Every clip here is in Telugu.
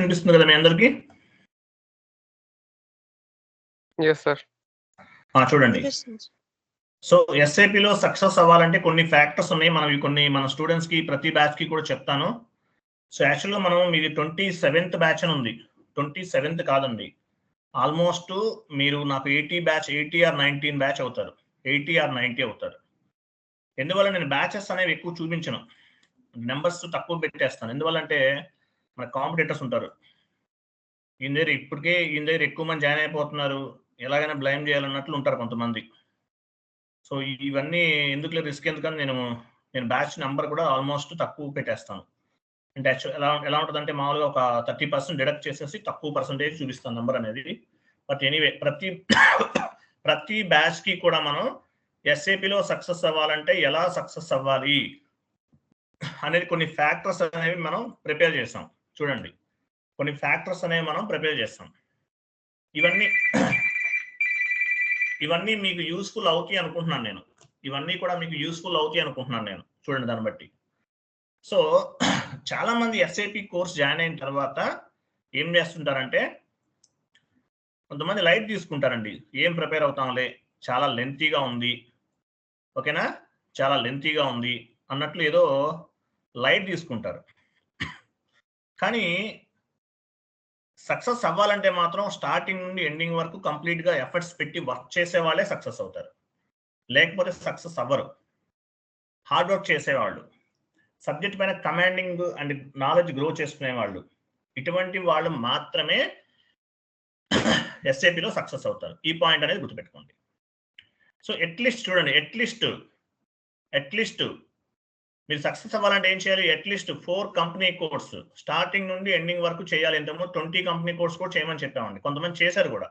వినిపిస్తుంది కదా మీ అందరికి? చూడండి. సో ఎస్ఐపిలో సక్సెస్ అవ్వాలంటే కొన్ని ఫ్యాక్టర్స్ ఉన్నాయి. మనం కొన్ని మన స్టూడెంట్స్కి ప్రతి బ్యాచ్కి కూడా చెప్తాను. సో యాక్చువల్గా మనం మీది ట్వంటీ సెవెంత్ బ్యాచ్ అని ఉంది. ట్వంటీ సెవెంత్ కాదండి. ఆల్మోస్ట్ మీరు నాకు eighty batch eighty or nineteen batch అవుతారు. ఎయిటీ ఆర్ నైన్టీ అవుతారు. ఎందువల్ల నేను బ్యాచెస్ అనేవి ఎక్కువ చూపించను? నెంబర్స్ తక్కువ పెట్టేస్తాను. ఎందువల్ల అంటే మన కాంపిటేటర్స్ ఉంటారు. ఈయన దగ్గర ఇప్పటికే ఈయన దగ్గర ఎక్కువ మంది జాయిన్ అయిపోతున్నారు. ఎలాగైనా బ్లైమ్ చేయాలన్నట్లు ఉంటారు కొంతమంది. సో ఇవన్నీ ఎందుకులే రిస్క్ ఎందుకని నేను నేను బ్యాచ్ నెంబర్ కూడా ఆల్మోస్ట్ తక్కువ పెట్టేస్తాను. అంటే యాక్చువల్ ఎలా ఎలా ఉంటుందంటే మామూలుగా ఒక థర్టీ పర్సెంట్ డిడక్ట్ చేసేసి తక్కువ పర్సెంటేజ్ చూపిస్తాను నెంబర్ అనేది. బట్ ఎనీవే ప్రతి ప్రతి బ్యాచ్కి కూడా మనం ఎస్ఏపిలో సక్సెస్ అవ్వాలంటే ఎలా సక్సెస్ అవ్వాలి? అనేది కొన్ని ఫ్యాక్టర్స్ అనేవి మనం ప్రిపేర్ చేస్తాం. చూడండి. కొన్ని ఫ్యాక్టర్స్ అనేవి మనం ప్రిపేర్ చేస్తాం. ఇవన్నీ ఇవన్నీ మీకు యూస్ఫుల్ అవుతాయి అనుకుంటున్నాను నేను. ఇవన్నీ కూడా మీకు యూస్ఫుల్ అవుతాయి అనుకుంటున్నాను నేను. చూడండి దాన్ని బట్టి. సో చాలా మంది ఎస్ఐపి కోర్స్ జాయిన్ అయిన తర్వాత ఏం చేస్తుంటారంటే కొంతమంది లైట్ తీసుకుంటారండి. ఏం ప్రిపేర్ అవుతాంలే? చాలా లెంతీగా ఉంది. ఓకేనా? చాలా లెంతీగా ఉంది అన్నట్లు ఏదో లైట్ తీసుకుంటారు. కానీ సక్సెస్ అవ్వాలంటే మాత్రం స్టార్టింగ్ నుండి ఎండింగ్ వరకు కంప్లీట్గా ఎఫర్ట్స్ పెట్టి వర్క్ చేసే వాళ్ళే సక్సెస్ అవుతారు. లేకపోతే సక్సెస్ అవ్వరు. హార్డ్ వర్క్ చేసేవాళ్ళు. సబ్జెక్ట్ పైన కమాండింగ్ అండ్ నాలెడ్జ్ గ్రో చేసుకునే వాళ్ళు ఇటువంటి వాళ్ళు మాత్రమే ఎస్ఏపిలో సక్సెస్ అవుతారు. ఈ పాయింట్ అనేది గుర్తుపెట్టుకోండి. సో అట్లీస్ట్ చూడండి అట్లీస్ట్ అట్లీస్ట్ మీరు సక్సెస్ అవ్వాలంటే ఏం చేయాలి? At least four company course starting నుండి ఎండింగ్ వరకు చేయాలి. ఎంతమో ట్వంటీ కంపెనీ కోర్స్ కూడా చేయమని చెప్పామండి. కొంతమంది చేశారు కూడా.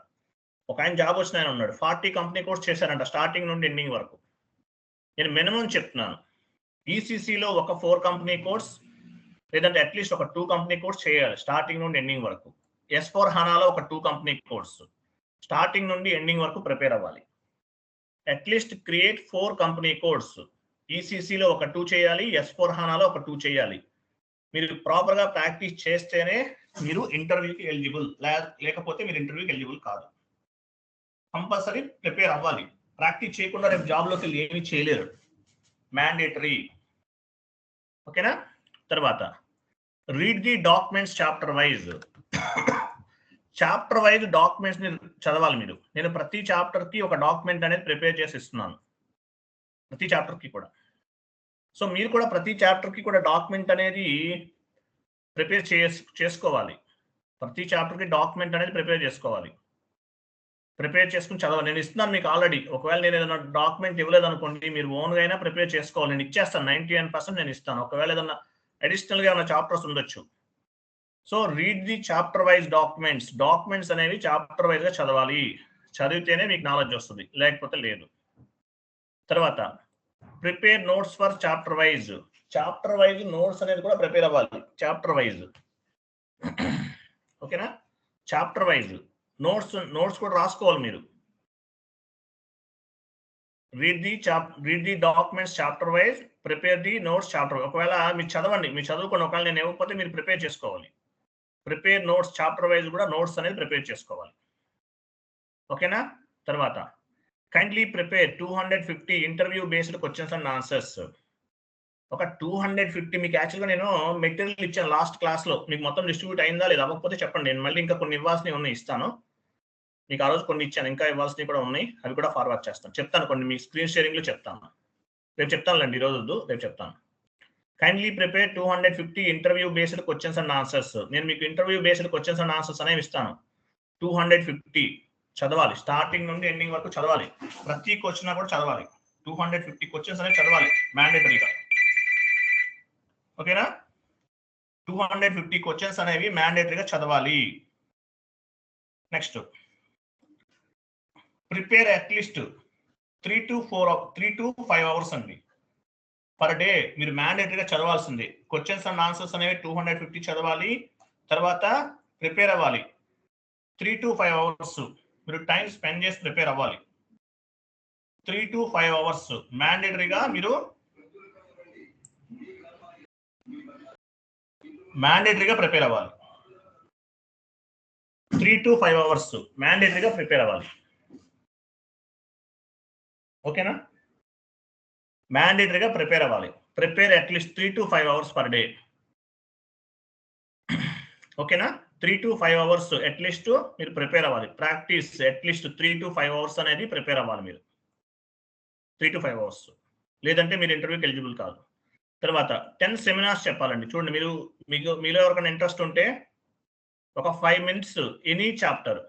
ఒక ఆయన జాబ్ వచ్చిన ఆయన ఉన్నాడు. ఫార్టీ కంపెనీ కోర్స్ చేశారంట స్టార్టింగ్ నుండి ఎండింగ్ వరకు. నేను మినిమం చెప్తున్నాను. ఈసీసీలో ఒక ఫోర్ కంపెనీ కోర్స్ లేదంటే అట్లీస్ట్ ఒక టూ కంపెనీ కోర్స్ చేయాలి స్టార్టింగ్ నుండి ఎండింగ్ వరకు. ఎస్ ఫోర్ హానాలో ఒక టూ కంపెనీ కోర్స్ స్టార్టింగ్ నుండి ఎండింగ్ వరకు ప్రిపేర్ అవ్వాలి. At least create four company course ఈసీసీలో ఒక టూ చేయాలి ఎస్ ఫోర్ హానాలో ఒక టూ చేయాలి. మీరు ప్రాపర్గా ప్రాక్టీస్ చేస్తేనే మీరు ఇంటర్వ్యూకి ఎలిజిబుల్ లేకపోతే మీరు ఇంటర్వ్యూకి ఎలిజిబుల్ కాదు. కంపల్సరీ ప్రిపేర్ అవ్వాలి. ప్రాక్టీస్ చేయకుండా రేపు జాబ్లోకి వెళ్ళి ఏమీ చేయలేరు. మ్యాండేటరీ ఓకేనా? తర్వాత read the documents chapter wise chapter wise డాక్యుమెంట్స్ని చదవాలి మీరు. నేను ప్రతి చాప్టర్కి ఒక డాక్యుమెంట్ అనేది ప్రిపేర్ చేసి ఇస్తున్నాను. ప్రతి చాప్టర్కి కూడా. సో మీరు కూడా ప్రతి చాప్టర్కి కూడా డాక్యుమెంట్ అనేది ప్రిపేర్ చేసుకోవాలి. ప్రతి చాప్టర్కి డాక్యుమెంట్ అనేది ప్రిపేర్ చేసుకోవాలి. ప్రిపేర్ చేసుకుని చదవాలి. నేను ఇస్తున్నాను మీకు ఆల్రెడీ ఒకవేళ నేను ఏదైనా డాక్యుమెంట్ ఇవ్వలేదు అనుకోండి మీరు ఓన్గా అయినా ప్రిపేర్ చేసుకోవాలి. నేను ఇచ్చేస్తాను. నైన్టీ నైన్ పర్సెంట్ నేను ఇస్తాను. ఒకవేళ ఏదైనా అడిషనల్గా ఏమైనా చాప్టర్స్ ఉండొచ్చు. So read the chapter wise documents documents అనేవి చాప్టర్ వైజ్గా చదవాలి. చదివితేనే మీకు నాలెడ్జ్ వస్తుంది. లేకపోతే లేదు. తర్వాత prepare notes for chapter wise. Chapter wise notes అనేది కూడా ప్రిపేర్ అవ్వాలి. Chapter wise. ఓకేనా? Chapter wise. నోట్స్ నోట్స్ కూడా రాసుకోవాలి మీరు. Read the chap read the documents chapter wise prepare the notes chapter ఒకవేళ మీరు చదవండి మీరు చదువుకోండి ఒకవేళ నేను ఇవ్వకపోతే మీరు ప్రిపేర్ చేసుకోవాలి. ప్రిపేర్ నోట్స్ చాప్టర్ వైజ్ కూడా నోట్స్ అనేది ప్రిపేర్ చేసుకోవాలి. ఓకేనా? తర్వాత. Kindly prepare two hundred fifty interview based questions and answers ఒక టూ హండ్రెడ్ ఫిఫ్టీ మీకు యాక్చువల్గా నేను మెటీరియల్ ఇచ్చాను లాస్ట్ క్లాస్లో మీకు మొత్తం డిస్ట్రిబ్యూట్ అయిందా లేదా అవ్వకపోతే చెప్పండి. నేను మళ్ళీ ఇంకా కొన్ని ఇవ్వాల్సినవి ఉన్నాయి ఇస్తాను. మీకు ఆ రోజు కొన్ని ఇచ్చాను. ఇంకా ఇవ్వాల్సినవి కూడా ఉన్నాయి. అవి కూడా ఫార్వర్డ్ చేస్తాను. చెప్తాను కొన్ని. మీ స్క్రీన్ షేరింగ్లో చెప్తాను. రేపు చెప్తానులేండి ఈరోజు వద్దు. రేపు చెప్తాను. Kindly prepare two hundred fifty interview based questions and answers నేను మీకు interview based questions and answers అనేవి ఇస్తాను. టూ హండ్రెడ్ ఫిఫ్టీ చదవాలి. స్టార్టింగ్ నుండి ఎండింగ్ వరకు చదవాలి. ప్రతి క్వశ్చన్ కూడా చదవాలి. టూ హండ్రెడ్ ఫిఫ్టీ క్వశ్చన్స్ అనేవి చదవాలి. మ్యాండేటరీగా ఓకేనా టూ హండ్రెడ్ ఫిఫ్టీ క్వశ్చన్స్ అనేవి మ్యాండేటరీగా చదవాలి. Next prepare at least three to four three to five hours అండి. పర్ డే మీరు మ్యాండేటరీగా చదవాల్సింది. క్వశ్చన్స్ అండ్ ఆన్సర్స్ అనేవి టూ హండ్రెడ్ ఫిఫ్టీ చదవాలి. తర్వాత ప్రిపేర్ అవ్వాలి. త్రీ టు ఫైవ్ అవర్స్ మీరు టైం స్పెండ్ చేసి ప్రిపేర్ అవ్వాలి. త్రీ టు ఫైవ్ అవర్స్ మ్యాండేటరీగా మీరు మ్యాండేటరీగా ప్రిపేర్ అవ్వాలి. త్రీ టు ఫైవ్ అవర్స్ మ్యాండేటరీగా ప్రిపేర్ అవ్వాలి. ఓకేనా? మ్యాండేటరీగా ప్రిపేర్ అవ్వాలి. Prepare at least three to five hours per day. ఓకేనా? Three to five hours at least మీరు ప్రిపేర్ అవ్వాలి. Practice at least three to five hours అనేది ప్రిపేర్ అవ్వాలి మీరు. త్రీ టు ఫైవ్ అవర్స్ లేదంటే మీరు ఇంటర్వ్యూకి ఎలిజిబుల్ కాదు. తర్వాత టెన్ సెమినార్స్ చెప్పాలండి. చూడండి మీరు మీకు మీలో ఎవరికైనా ఇంట్రెస్ట్ ఉంటే ఒక ఫైవ్ మినిట్స్ ఎనీ చాప్టర్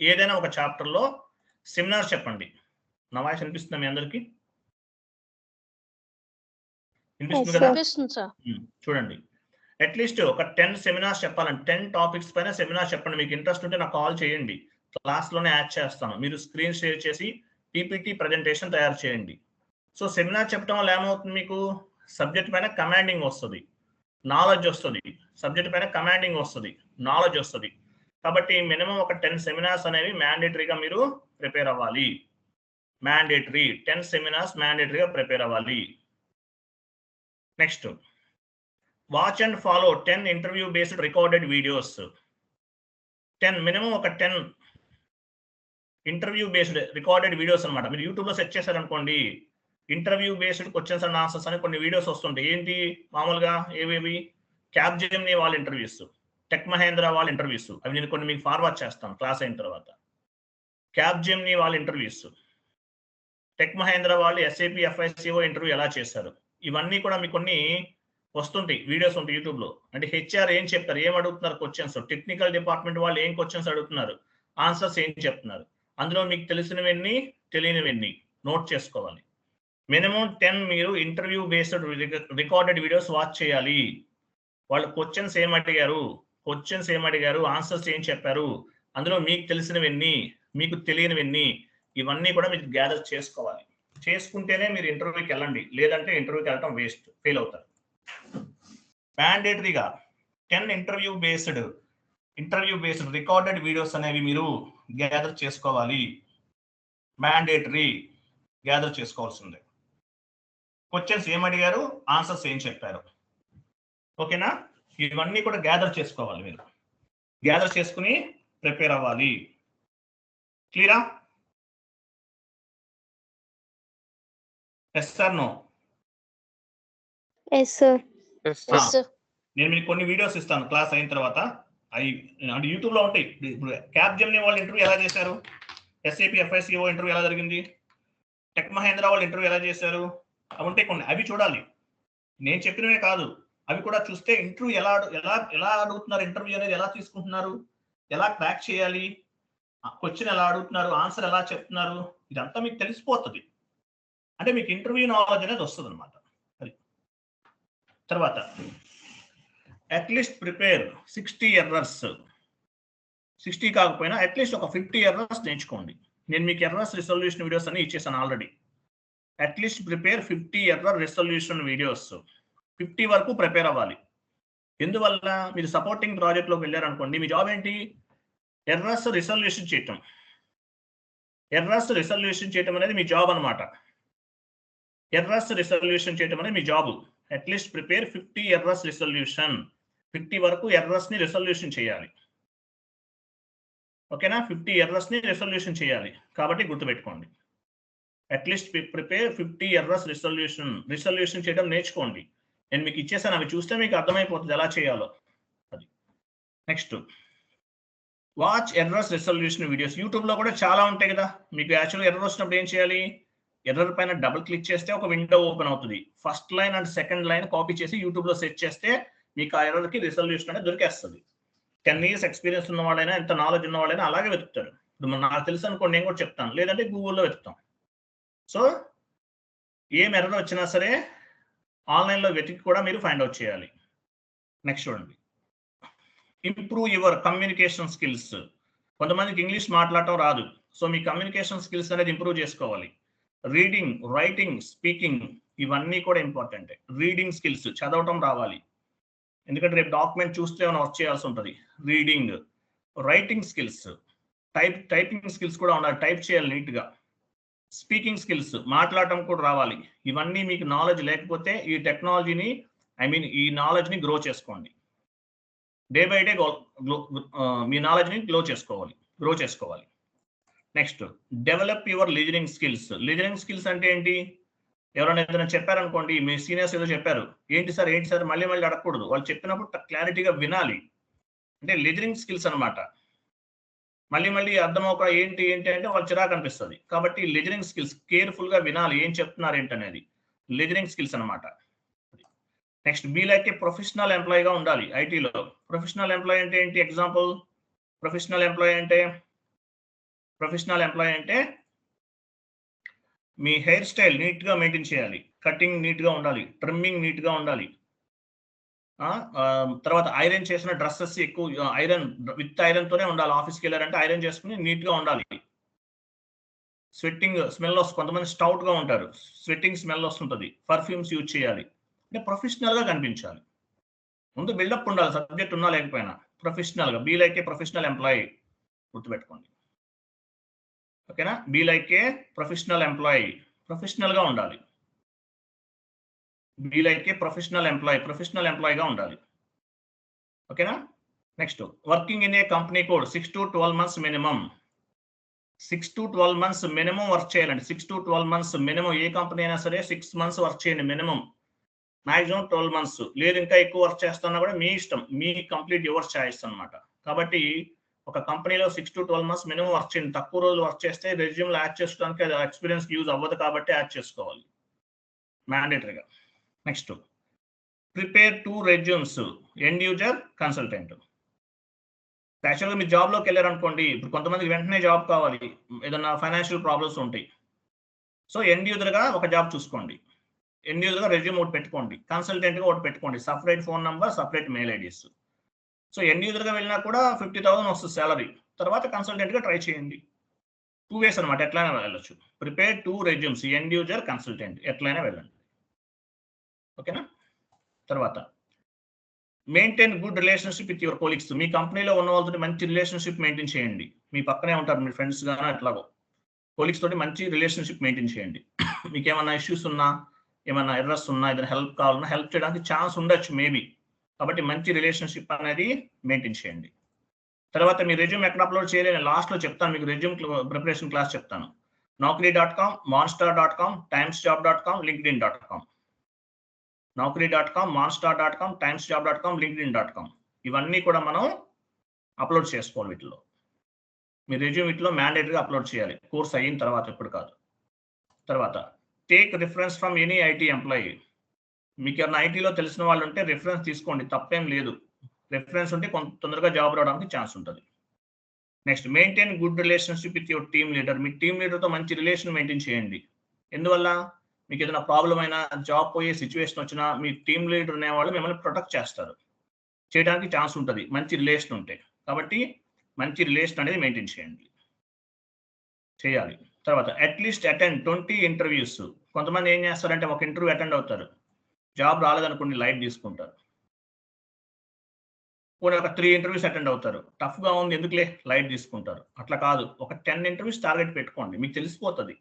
ఏదైనా ఒక చాప్టర్లో సెమినార్ చెప్పండి. నా వాయిస్ అనిపిస్తుందా మీ అందరికి? చూడండి. అట్లీస్ట్ ఒక టెన్ సెమినార్స్ చెప్పాలండి టెన్ టాపిక్స్ పైన సెమినార్ చెప్పండి. మీకు ఇంట్రెస్ట్ ఉంటే నాకు కాల్ చేయండి. క్లాస్లోనే యాడ్ చేస్తాను. మీరు స్క్రీన్ షేర్ చేసి పీపీటీ ప్రజెంటేషన్ తయారు చేయండి. సో సెమినార్ చెప్పడం వల్ల ఏమవుతుంది మీకు? సబ్జెక్ట్ పైన కమాండింగ్ వస్తుంది. నాలెడ్జ్ వస్తుంది. సబ్జెక్ట్ పైన కమాండింగ్ వస్తుంది. నాలెడ్జ్ వస్తుంది. కాబట్టి మినిమం ఒక టెన్ సెమినార్స్ అనేవి మ్యాండేటరీగా మీరు ప్రిపేర్ అవ్వాలి. మ్యాండేటరీ టెన్ సెమినార్స్ మ్యాండేటరీగా ప్రిపేర్ అవ్వాలి. Next watch and follow ten interview based recorded videos ten minimum ఒక ten interview based recorded videos అనమాట మీరు యూట్యూబ్లో సెర్చ్ చేశారనుకోండి interview based questions and answers అని కొన్ని వీడియోస్ వస్తుంటాయి. ఏంటి? మామూలుగా ఏవేవి? క్యాబ్ జెమ్ని వాళ్ళ ఇంటర్వ్యూస్ టెక్ మహేంద్ర వాళ్ళ ఇంటర్వ్యూస్ అవి నేను కొన్ని మీకు ఫార్వర్డ్ చేస్తాను క్లాస్ అయిన తర్వాత. క్యాబ్ జెమ్ని వాళ్ళ ఇంటర్వ్యూస్ టెక్ మహేంద్ర వాళ్ళు ఎస్ఏపి ఎఫ్ఐసిఓ ఇంటర్వ్యూ ఎలా చేశారు? ఇవన్నీ కూడా మీకు కొన్ని వస్తుంటాయి వీడియోస్ ఉంటాయి యూట్యూబ్లో. అంటే హెచ్ఆర్ ఏం చెప్తారు? ఏం అడుగుతున్నారు క్వశ్చన్స్ టెక్నికల్ డిపార్ట్మెంట్ వాళ్ళు ఏం క్వశ్చన్స్ అడుగుతున్నారు? ఆన్సర్స్ ఏం చెప్తున్నారు? అందులో మీకు తెలిసినవన్నీ తెలియనివన్నీ నోట్ చేసుకోవాలి. మినిమం టెన్ మీరు interview based recorded videos watch చేయాలి. వాళ్ళు క్వశ్చన్స్ ఏం అడిగారు? క్వశ్చన్స్ ఏం అడిగారు? ఆన్సర్స్ ఏం చెప్పారు? అందులో మీకు తెలిసినవన్నీ మీకు తెలియనివన్నీ ఇవన్నీ కూడా మీరు గ్యాదర్ చేసుకోవాలి. చేసుకుంటేనే మీరు ఇంటర్వ్యూకి వెళ్ళండి. లేదంటే ఇంటర్వ్యూకి వెళ్ళటం వేస్ట్ ఫెయిల్ అవుతారు. మ్యాండేటరీగా ten interview based interview based recorded videos అనేవి మీరు గ్యాదర్ చేసుకోవాలి. మ్యాండేటరీ గ్యాదర్ చేసుకోవాల్సిందే. క్వశ్చన్స్ ఏం అడిగారు ఆన్సర్స్ ఏం చెప్పారు? ఓకేనా ఇవన్నీ కూడా గ్యాదర్ చేసుకోవాలి మీరు. గ్యాదర్ చేసుకుని ప్రిపేర్ అవ్వాలి. క్లియరా yes sir no yes. Sir yes. Sir yes. Sir నేను మీకు కొన్ని వీడియోస్ ఇస్తాను క్లాస్ అయిన తర్వాత. అవి అంటే యూట్యూబ్లో ఉంటాయి. ఇప్పుడు క్యాబ్ జెమ్ని వాళ్ళు ఇంటర్వ్యూ ఎలా చేశారు? ఎస్ఏపి ఎఫ్ఐసిఓ ఇంటర్వ్యూ ఎలా జరిగింది? టెక్ మహేంద్ర వాళ్ళు ఇంటర్వ్యూ ఎలా చేశారు? అవి ఉంటాయి కొన్ని. అవి చూడాలి. నేను చెప్పినవే కాదు. అవి కూడా చూస్తే ఇంటర్వ్యూ ఎలా ఎలా ఎలా అడుగుతున్నారు? ఇంటర్వ్యూ అనేది ఎలా తీసుకుంటున్నారు? ఎలా క్రాక్ చేయాలి? క్వశ్చన్ ఎలా అడుగుతున్నారు? ఆన్సర్ ఎలా చెప్తున్నారు? ఇదంతా మీకు తెలిసిపోతుంది. అంటే మీకు ఇంటర్వ్యూ నాలెడ్జ్ అనేది వస్తుంది అనమాట తర్వాత at least prepare sixty errors sixty కాకపోయినా అట్లీస్ట్ ఒక ఫిఫ్టీ ఎర్రర్స్ నేర్చుకోండి. నేను మీకు ఎర్రర్స్ రిసల్యూషన్ వీడియోస్ అన్ని ఇచ్చేసాను already at least prepare fifty error resolution videos fifty వరకు ప్రిపేర్ అవ్వాలి. ఎందువల్ల? మీరు సపోర్టింగ్ ప్రాజెక్ట్లోకి వెళ్ళారనుకోండి మీ జాబ్ ఏంటి? ఎర్రర్స్ రిసల్యూషన్ చేయటం. ఎర్రర్స్ రిసల్యూషన్ చేయటం అనేది మీ జాబ్ అనమాట ఎర్రర్స్ రిసల్యూషన్ చేయటం అనేది మీ job at least prepare fifty errors resolution fifty వరకు ఎర్రస్ని రిసల్యూషన్ రిసొల్యూషన్ చేయాలి. ఓకేనా ఫిఫ్టీ ఎర్రస్ని రిసొల్యూషన్ చేయాలి. కాబట్టి గుర్తుపెట్టుకోండి. At least prepare fifty errors resolution resolution చేయడం నేర్చుకోండి. నేను మీకు ఇచ్చేసాను. అవి చూస్తే మీకు అర్థమైపోతుంది ఎలా చేయాలో. అది. Next watch errors resolution videos యూట్యూబ్లో కూడా చాలా ఉంటాయి కదా. మీకు యాక్చువల్గా ఎర్రర్ వచ్చినప్పుడు ఏం చేయాలి? ఎర్రర్ పైన డబుల్ క్లిక్ చేస్తే ఒక విండో ఓపెన్ అవుతుంది. First line and second line copy చేసి యూట్యూబ్లో సెర్చ్ సెట్ చేస్తే మీకు ఆ ఎర్రర్కి రిజల్యూషన్ అనేది దొరికేస్తుంది. టెన్ ఇయర్స్ ఎక్స్పీరియన్స్ ఉన్న వాళ్ళైనా ఎంత నాలెడ్జ్ ఉన్న వాళ్ళైనా అలాగే వెతుకుతారు. ఇప్పుడు నాకు తెలుసు అనుకోండి నేను కూడా చెప్తాను. లేదంటే గూగుల్లో వెతుకుతాం. సో ఏం ఎర్రర్ వచ్చినా సరే ఆన్లైన్లో వెతికి కూడా మీరు ఫైండ్ అవుట్ చేయాలి. నెక్స్ట్ చూడండి. Improve your communication skills. కొంతమందికి ఇంగ్లీష్ మాట్లాడటం రాదు. సో మీ కమ్యూనికేషన్ స్కిల్స్ అనేది ఇంప్రూవ్ చేసుకోవాలి. రీడింగ్ రైటింగ్ స్పీకింగ్ ఇవన్నీ కూడా ఇంపార్టెంట్ రీడింగ్ స్కిల్స్ చదవటం రావాలి. ఎందుకంటే రేపు డాక్యుమెంట్ చూస్తే ఏమైనా వర్క్ చేయాల్సి ఉంటుంది. Reading writing skills type typing skills కూడా ఉండాలి. టైప్ చేయాలి నీట్గా స్పీకింగ్ స్కిల్స్ మాట్లాడటం కూడా రావాలి. ఇవన్నీ మీకు నాలెడ్జ్ లేకపోతే ఈ టెక్నాలజీని ఐ మీన్ ఈ నాలెడ్జ్ని గ్రో చేసుకోండి. డే బై డే మీ నాలెడ్జ్ని గ్లో చేసుకోవాలి. గ్రో చేసుకోవాలి. Next develop your listening skills listening skills అంటే ఏంటి? ఎవరైనా ఏదైనా చెప్పారనుకోండి మీ సీనియర్స్ ఏదో చెప్పారు. ఏంటి సార్? ఏంటి సార్? మళ్ళీ మళ్ళీ అడగకూడదు. వాళ్ళు చెప్పినప్పుడు క్లారిటీగా వినాలి. అంటే లిజనింగ్ స్కిల్స్ అనమాట మళ్ళీ మళ్ళీ అర్థం ఒక ఏంటి ఏంటి అంటే వాళ్ళు చిరాకు అనిపిస్తుంది. కాబట్టి లిజనింగ్ స్కిల్స్ కేర్ఫుల్గా వినాలి. ఏం చెప్తున్నారు ఏంటి అనేది. లిజనింగ్ స్కిల్స్ అనమాట next be like a professional ఎంప్లాయీగా ఉండాలి ఐటీలో. ప్రొఫెషనల్ ఎంప్లాయీ అంటే ఏంటి? ఎగ్జాంపుల్ ప్రొఫెషనల్ ఎంప్లాయీ అంటే ప్రొఫెషనల్ ఎంప్లాయీ అంటే మీ హెయిర్ స్టైల్ నీట్గా మెయింటైన్ చేయాలి. కటింగ్ నీట్గా ఉండాలి. ట్రిమ్మింగ్ నీట్గా ఉండాలి. తర్వాత ఐరన్ చేసిన డ్రెస్సెస్ ఎక్కువ ఐరన్ విత్ ఐరన్ తోనే ఉండాలి. ఆఫీస్కి వెళ్ళారంటే ఐరన్ చేసుకుని నీట్గా ఉండాలి. స్వెట్టింగ్ స్మెల్ వస్తుంది కొంతమంది స్టౌట్గా ఉంటారు. స్వెట్టింగ్ స్మెల్ వస్తుంటది. పర్ఫ్యూమ్స్ యూజ్ చేయాలి. అంటే ప్రొఫెషనల్గా కనిపించాలి. ముందు బిల్డప్ ఉండాలి. సబ్జెక్ట్ ఉన్నా లేకపోయినా. ప్రొఫెషనల్గా be like a professional employee గుర్తుపెట్టుకోండి. ఓకేనా? Be like a professional employee. ప్రొఫెషనల్గా ఉండాలి. Be like a professional employee. Professional ఎంప్లాయీగా ఉండాలి. ఓకేనా? Next. Working in a company code. Six to twelve months minimum. Six to twelve months minimum work చేయాలండి. Six to twelve months minimum A company అయినా సరే సిక్స్ మంత్స్ వర్క్ చేయండి మినిమం. Maximum twelve months. లేదు ఇంకా ఎక్కువ వర్క్ చేస్తున్నా కూడా మీ ఇష్టం. మీ కంప్లీట్ యువర్ చాయిస్ అనమాట కాబట్టి ఒక కంపెనీలో six to twelve months minimum work చేయండి. తక్కువ రోజులు వర్క్ చేస్తే రెజ్యూమ్లో యాడ్ చేసుకోవడానికి అది ఎక్స్పీరియన్స్ యూజ్ అవ్వదు కాబట్టి యాడ్ చేసుకోవాలి. మ్యాండేటరీగా next prepare two resumes end user consultant యాక్చువల్గా మీరు జాబ్లోకి వెళ్ళారనుకోండి ఇప్పుడు కొంతమందికి వెంటనే జాబ్ కావాలి. ఏదైనా ఫైనాన్షియల్ ప్రాబ్లమ్స్ ఉంటాయి. సో ఎండ్ యూజర్గా ఒక జాబ్ చూసుకోండి. ఎండ్ యూజర్గా రెజ్యూమ్ ఒకటి పెట్టుకోండి. కన్సల్టెంట్గా ఒకటి పెట్టుకోండి. Separate phone number separate mail IDs so end యూజర్గా వెళ్ళినా కూడా ఫిఫ్టీ థౌసండ్ వస్తుంది శాలరీ తర్వాత కన్సల్టెంట్గా ట్రై చేయండి. టూ వేస్ అనమాట ఎట్లయినా వెళ్ళొచ్చు. Prepare two resumes end user consultant ఎట్లయినా వెళ్ళండి. ఓకేనా? తర్వాత maintain good relationship with your colleagues మీ కంపెనీలో ఉన్న వాళ్ళతో మంచి రిలేషన్షిప్ మెయింటైన్ చేయండి. మీ పక్కనే ఉంటారు మీ ఫ్రెండ్స్ కానీ ఎట్లాగో. కోలీగ్స్ తోటి మంచి రిలేషన్షిప్ మెయింటైన్ చేయండి. మీకు ఏమైనా ఇష్యూస్ ఉన్నా ఏమైనా ఎర్రస్ ఉన్నా ఏదైనా హెల్ప్ కావాలన్నా హెల్ప్ చేయడానికి ఛాన్స్ ఉండొచ్చు మేబీ కాబట్టి మంచి రిలేషన్షిప్ అనేది మెయింటైన్ చేయండి. తర్వాత మీ రెజ్యూమ్ ఎక్కడ అప్లోడ్ చేయలేదు లాస్ట్లో చెప్తాను మీకు రెజ్యూమ్ ప్రిపరేషన్ క్లాస్ చెప్తాను. Naukri dot com Monster dot com Times Job dot com LinkedIn dot com Naukri dot com Monster dot com Times Job dot com LinkedIn dot com ఇవన్నీ కూడా మనం అప్లోడ్ చేసుకోవాలి వీటిలో. మీ రెజ్యూమ్ వీటిలో మ్యాండేటరీగా అప్లోడ్ చేయాలి. కోర్స్ అయిన తర్వాత ఎప్పుడు కాదు. తర్వాత take reference from any IT employee మీకు ఏమైనా ఐటీలో తెలిసిన వాళ్ళు ఉంటే రిఫరెన్స్ తీసుకోండి తప్పేం లేదు. రిఫరెన్స్ ఉంటే కొంత తొందరగా జాబ్ రావడానికి ఛాన్స్ ఉంటుంది. Next maintain good relationship with your team leader me team లీడర్తో మంచి రిలేషన్ మెయింటైన్ చేయండి. ఎందువల్ల? మీకు ఏదైనా ప్రాబ్లం అయినా జాబ్ పోయే సిచ్యువేషన్ వచ్చినా మీ టీమ్ లీడర్ అనేవాళ్ళు మిమ్మల్ని ప్రొటెక్ట్ చేస్తారు. చేయడానికి ఛాన్స్ ఉంటుంది. మంచి రిలేషన్ ఉంటే. కాబట్టి మంచి రిలేషన్ అనేది మెయింటైన్ చేయండి. చేయాలి. తర్వాత అట్లీస్ట్ అటెండ్ ట్వంటీ ఇంటర్వ్యూస్ కొంతమంది ఏం చేస్తారంటే ఒక ఇంటర్వ్యూ అటెండ్ అవుతారు. జాబ్ రాలేదనుకోండి లైట్ తీసుకుంటారు. పోనీ ఒక త్రీ ఇంటర్వ్యూస్ అటెండ్ అవుతారు. టఫ్గా ఉంది ఎందుకులే? లైట్ తీసుకుంటారు. అట్లా కాదు. ఒక టెన్ ఇంటర్వ్యూస్ టార్గెట్ పెట్టుకోండి. మీకు తెలిసిపోతుంది.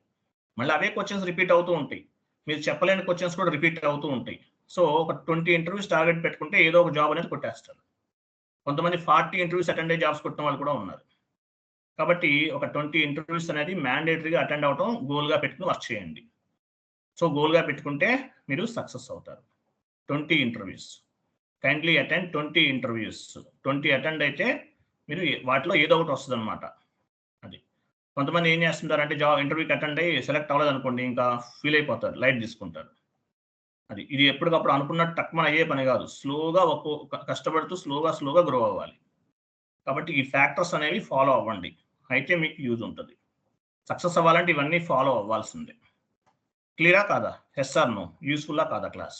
మళ్ళీ అవే క్వశ్చన్స్ రిపీట్ అవుతూ ఉంటాయి. మీరు చెప్పలేని క్వశ్చన్స్ కూడా రిపీట్ అవుతూ ఉంటాయి. సో ఒక ట్వంటీ ఇంటర్వ్యూస్ టార్గెట్ పెట్టుకుంటే ఏదో ఒక జాబ్ అనేది కొట్టేస్తారు. కొంతమంది ఫార్టీ ఇంటర్వ్యూస్ అటెండ్ అయ్యి జాబ్స్ కొట్టిన వాళ్ళు కూడా ఉన్నారు. కాబట్టి ఒక ట్వంటీ ఇంటర్వ్యూస్ అనేది మ్యాండేటరీగా అటెండ్ అవడం గోల్గా పెట్టుకుని వర్క్ చేయండి. సో గోల్గా పెట్టుకుంటే మీరు సక్సెస్ అవుతారు. Twenty interviews. Kindly attend twenty interviews. Twenty attend అయితే మీరు వాటిలో ఏదో ఒకటి వస్తుంది అనమాట అది. కొంతమంది ఏం చేస్తుంటారు అంటే జాబ్ ఇంటర్వ్యూకి అటెండ్ అయ్యి సెలెక్ట్ అవ్వలేదు అనుకోండి ఇంకా ఫీల్ అయిపోతారు లైట్ తీసుకుంటారు. అది. ఇది ఎప్పటికప్పుడు అనుకున్నట్టు తక్కువ అయ్యే పని కాదు. స్లోగా ఒక్కో కష్టపడుతూ స్లోగా స్లోగా గ్రో అవ్వాలి. కాబట్టి ఈ ఫ్యాక్టర్స్ అనేవి ఫాలో అవ్వండి. అయితే మీకు యూజ్ ఉంటుంది. సక్సెస్ అవ్వాలంటే ఇవన్నీ ఫాలో అవ్వాల్సిందే. క్లియరా కాదా? ఎస్ఆర్ నో యూస్ఫుల్లా కాదా class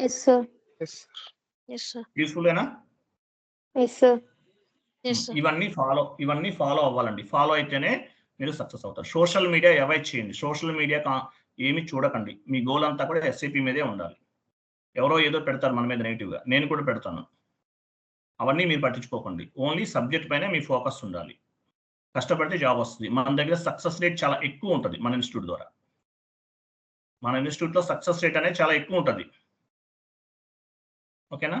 yes sir yes sir yes sir యూస్ఫుల్లేనా yes sir yes sir ఇవన్నీ ఫాలో ఇవన్నీ ఫాలో అవ్వాలండి. ఫాలో అయితేనే మీరు సక్సెస్ అవుతారు. సోషల్ మీడియా అవాయిడ్ చేయండి. సోషల్ మీడియా ఏమి చూడకండి. మీ గోల్ అంతా కూడా ఎస్ఐపి మీదే ఉండాలి. ఎవరో ఏదో పెడతారు మన మీద నెగిటివ్గా నేను కూడా పెడతాను. అవన్నీ మీరు పట్టించుకోకండి. ఓన్లీ సబ్జెక్ట్ పైన మీ ఫోకస్ ఉండాలి. కష్టపడితే జాబ్ వస్తుంది. మన దగ్గర సక్సెస్ రేట్ చాలా ఎక్కువ ఉంటుంది మన ఇన్స్టిట్యూట్ ద్వారా. మన ఇన్స్టిట్యూట్లో సక్సెస్ రేట్ అనేది చాలా ఎక్కువ ఉంటుంది. ఓకేనా?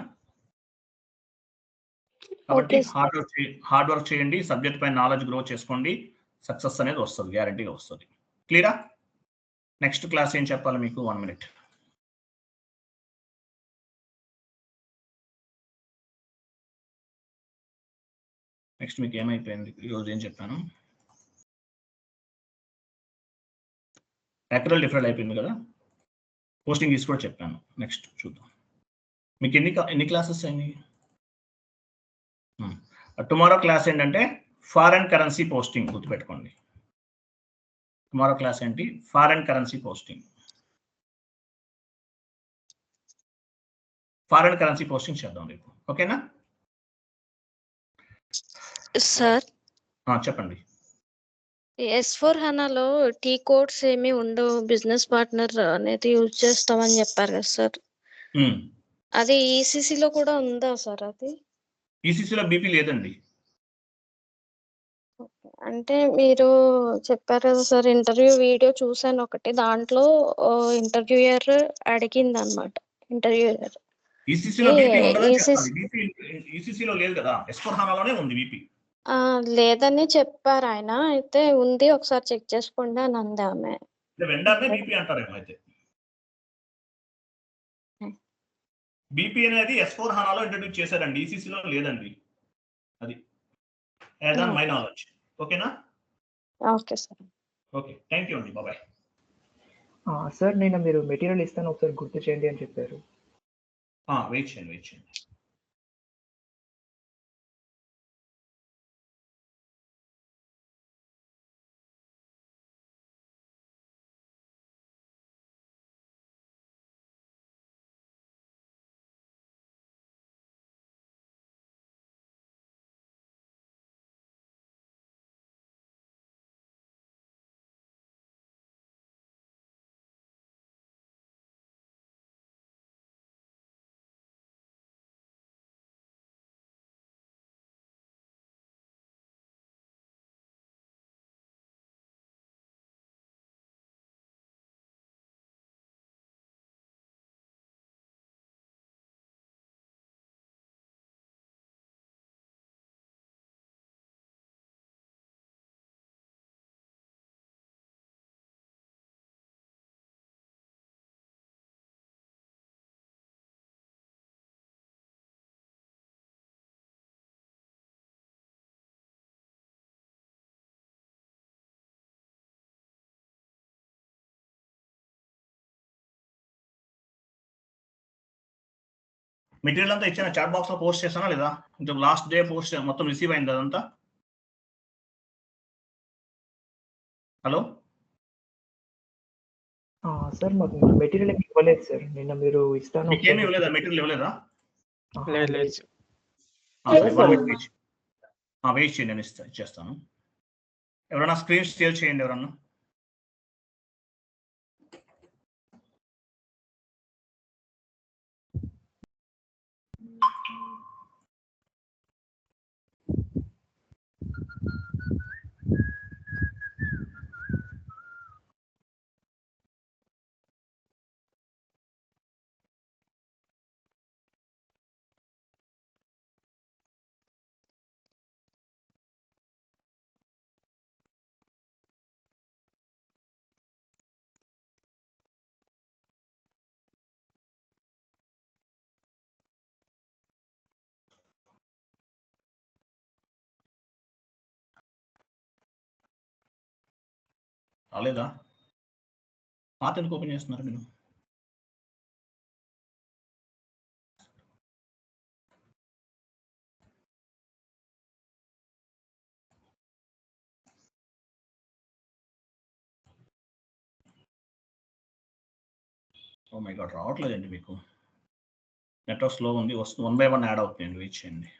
కాబట్టి. హార్డ్ వర్క్ హార్డ్ వర్క్ చేయండి సబ్జెక్ట్ పైన నాలెడ్జ్ గ్రో చేసుకోండి సక్సెస్ అనేది వస్తుంది గ్యారంటీగా వస్తుంది. క్లియరా నెక్స్ట్ క్లాస్ ఏం చెప్పాలి మీకు? వన్ మినిట్ నెక్స్ట్ మీకు ఏమైపోయింది? ఈరోజు ఏం చెప్పాను? యాక్చువల్ డిఫరెంట్ అయిపోయింది కదా? పోస్టింగ్ తీసి కూడా చెప్పాను. నెక్స్ట్ చూద్దాం. మీకు ఎన్ని ఎన్ని క్లాసెస్ అయినాయి? టుమారో క్లాస్ ఏంటంటే ఫారెన్ కరెన్సీ పోస్టింగ్ గుర్తుపెట్టుకోండి. టుమారో క్లాస్ ఏంటి? Foreign currency posting foreign currency posting చేద్దాం రేపు. ఓకేనా సార్ చెప్పండి. ఎస్ ఫోర్ హనాలో టీ కోడ్స్ ఏమి ఉండవు. బిజినెస్ పార్ట్నర్ అనేది యూజ్ చేస్తామని చెప్పారు కదా సార్. అది ECC లో కూడా ఉందా సార్ అది? ఈసీసీలో బీపీ లేదండి. అంటే మీరు చెప్పారు కదా సార్ ఇంటర్వ్యూ వీడియో చూసాను ఒకటి. దాంట్లో ఇంటర్వ్యూయర్ అడిగింది అనమాట ఇంటర్వ్యూయర్. ఈసీసీలో లేదు కదా. ఎస్ఫోర్ హానాలోనే ఉంది బీపీ. లేదని చెప్పారు ఆయన. అయితే ఉంది ఒకసారి చెక్ చేసుకోండి అని అంది ఆమె. వెండర్నే బీపీ అంటారేమో అయితే. బీపీ అనేది ఎస్ ఫోర్ హానాలో ఇంట్రడ్యూస్ చేశారండి. ఈసీసీలో లేదండి. అది. యాజ్ ఆన్ మై నాలెడ్జ్ ఓకేనా? Okay sir. Okay. Thank you అండి. బాబాయ్ ఆ, సార్ నేను మీరు మెటీరియల్ ఇస్తాను ఒకసారి గుర్తు చేయండి అని చెప్పారు. వెయిట్ చేయండి వెయిట్ చేయండి. మెటీరియల్ అంతా ఇచ్చిన చాట్ బాక్స్లో పోస్ట్ చేశానా లేదా? ఇంకా లాస్ట్ డే పోస్ట్ మొత్తం రిసీవ్ అయింది అదంతా? హలో ఆ, సార్ మాకు మెటీరియల్ ఏమి ఇవ్వలేదు సార్. నిన్న మీరు ఇస్తాను మీకు ఏమి ఇవ్వలేదా? మెటీరియల్ ఇవ్వలేదా? లేదు లేదు వెయిట్ చేయండి నేను ఇస్తా ఇచ్చేస్తాను. ఎవరైనా స్క్రీన్ షేర్ చేయండి ఎవరన్నా. రాలేదా? పాత ఎందుకు ఓపెన్ చేస్తున్నారు మీరు? ఓ మై గాడ్ రావట్లేదండి మీకు. నెట్వర్క్ స్లో ఉంది వస్తుంది వన్ బై వన్ యాడ్ అవుతుంది వెయిట్ చేయండి.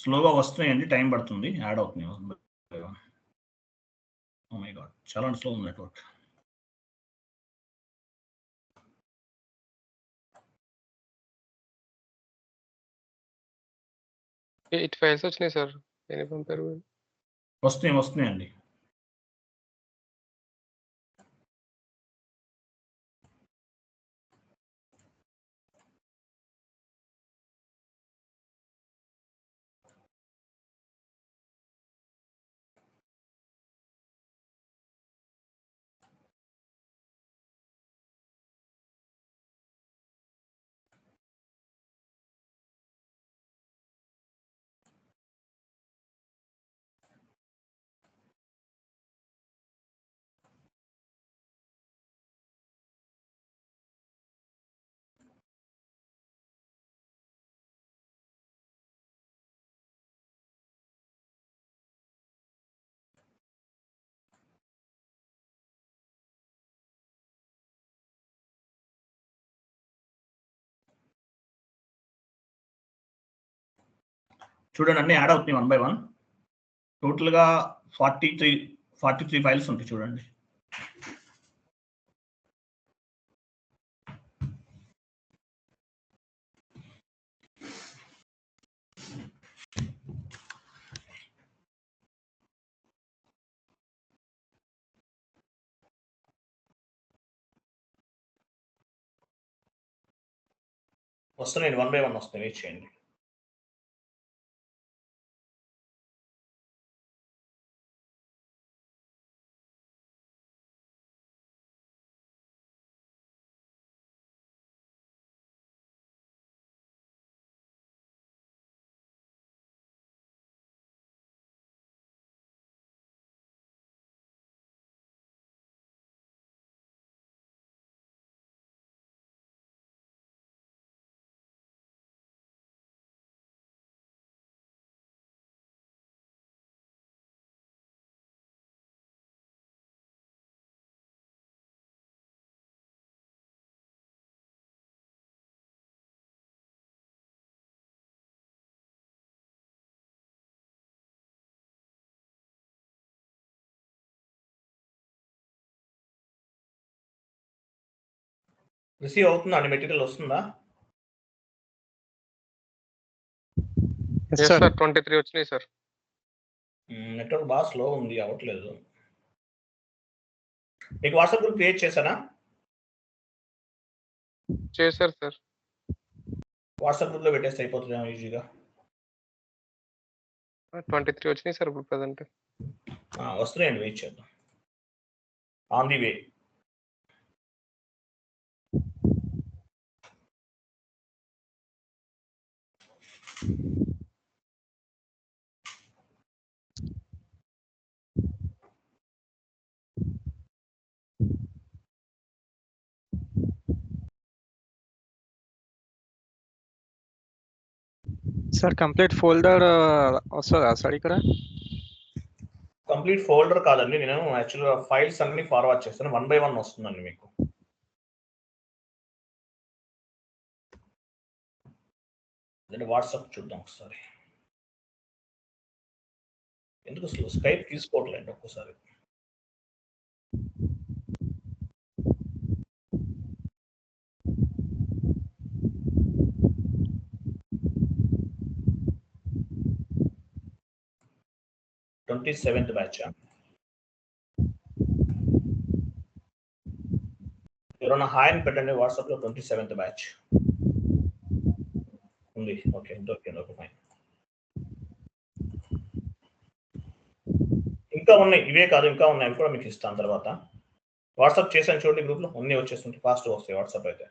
స్లోగా వస్తున్నాయండి టైం పడుతుంది. యాడ్ అవుతుంది ఓ మై గాడ్. చాలా స్లో ఉంది నెట్వర్క్. ఎయిట్ ఫైల్స్ వచ్చినాయి సార్. ఎన్ని పంపారు? వస్తున్నాయి వస్తున్నాయండి. చూడండి అన్ని యాడ్ అవుతున్నాయి వన్ బై వన్ టోటల్గా forty three forty three files ఉంటాయి చూడండి. వస్తున్నాయి వన్ బై వన్ వస్తున్నాయి. వెయిట్ చేయండి. రిసీవ్ అవుతుందా? అండి మెటీరియల్ వస్తుందా? సార్ ట్వంటీ త్రీ వచ్చినాయి సార్ నెట్వర్క్ బాగా స్లో ఉంది అవ్వట్లేదు. మీకు వాట్సాప్ గ్రూప్ క్రియేట్ చేశానా? చేశారు సార్ వాట్సాప్ గ్రూప్లో పెట్టేస్తే అయిపోతుంది ఈజీగా. ట్వంటీ త్రీ వచ్చినాయి సార్ ఇప్పుడు ప్రజెంట్ వస్తున్నాయండి వెయిట్ చేద్దాం. On the way sir complete folder వస్తుందా సార్ ఇక్కడ? కంప్లీట్ ఫోల్డర్ కాదండి నేను యాక్చువల్గా ఫైల్స్ అన్ని ఫార్వర్డ్ చేస్తాను. వన్ బై వన్ వస్తుందండి మీకు. అంటే వాట్సాప్ చూద్దాం ఒకసారి. ఎందుకు అసలు స్కైప్ తీసుకోవట్లేదు ఒక్కసారి? ట్వంటీ సెవెంత్ బ్యాచ్ ఎవరైనా హాయ్ అని పెట్టండి వాట్సాప్లో ట్వంటీ సెవెంత్ బ్యాచ్. ఉంది ఓకే ఓకే ఓకే ఫైన్ ఇంకా ఉన్నాయి ఇవే కాదు ఇంకా ఉన్నాయి అవి కూడా మీకు ఇస్తాను తర్వాత. వాట్సాప్ చేశాను చూడండి గ్రూప్లో అన్నీ వచ్చేస్తుంటే ఫాస్ట్ వస్తాయి వాట్సాప్ అయితే.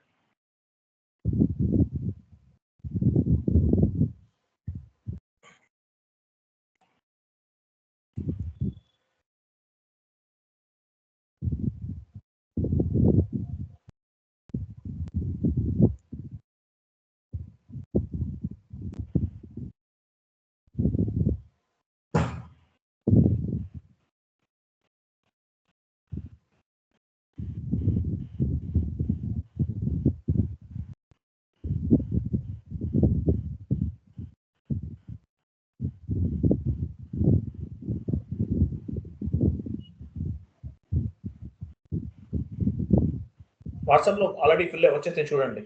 వాట్సాప్లో ఆల్రెడీ ఫిల్ వచ్చేసి చూడండి.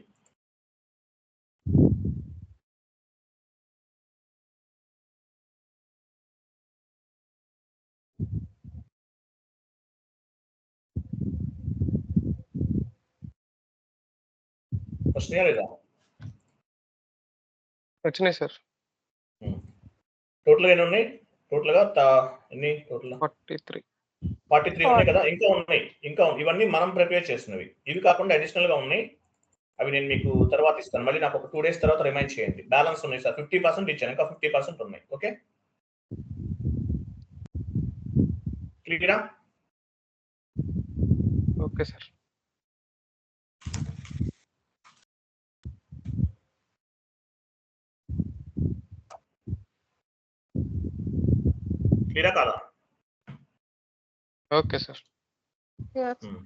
వస్తున్నాయా లేదా? వచ్చినాయి సార్. టోటల్ ఎన్ని ఉన్నాయి? టోటల్గా త- ఎన్ని total forty three. Forty three ఉన్నాయి కదా ఇంకా ఉన్నాయి ఇంకా. ఇవన్నీ మనం ప్రిపేర్ చేసినవి ఇవి కాకుండా అడిషనల్గా ఉన్నాయి. అవి నేను మీకు తర్వాత ఇస్తాను. మళ్ళీ నాకు ఒక టూ డేస్ తర్వాత రిమైండ్ చేయండి. బ్యాలెన్స్ ఉన్నాయి సార్. ఫిఫ్టీ పర్సెంట్ ఇచ్చాను ఇంకా ఫిఫ్టీ పర్సెంట్ ఉన్నాయి. ఓకే క్లియరా ఓకే సార్ క్లియరా కాదా? Okay sir Yeah. Hmm.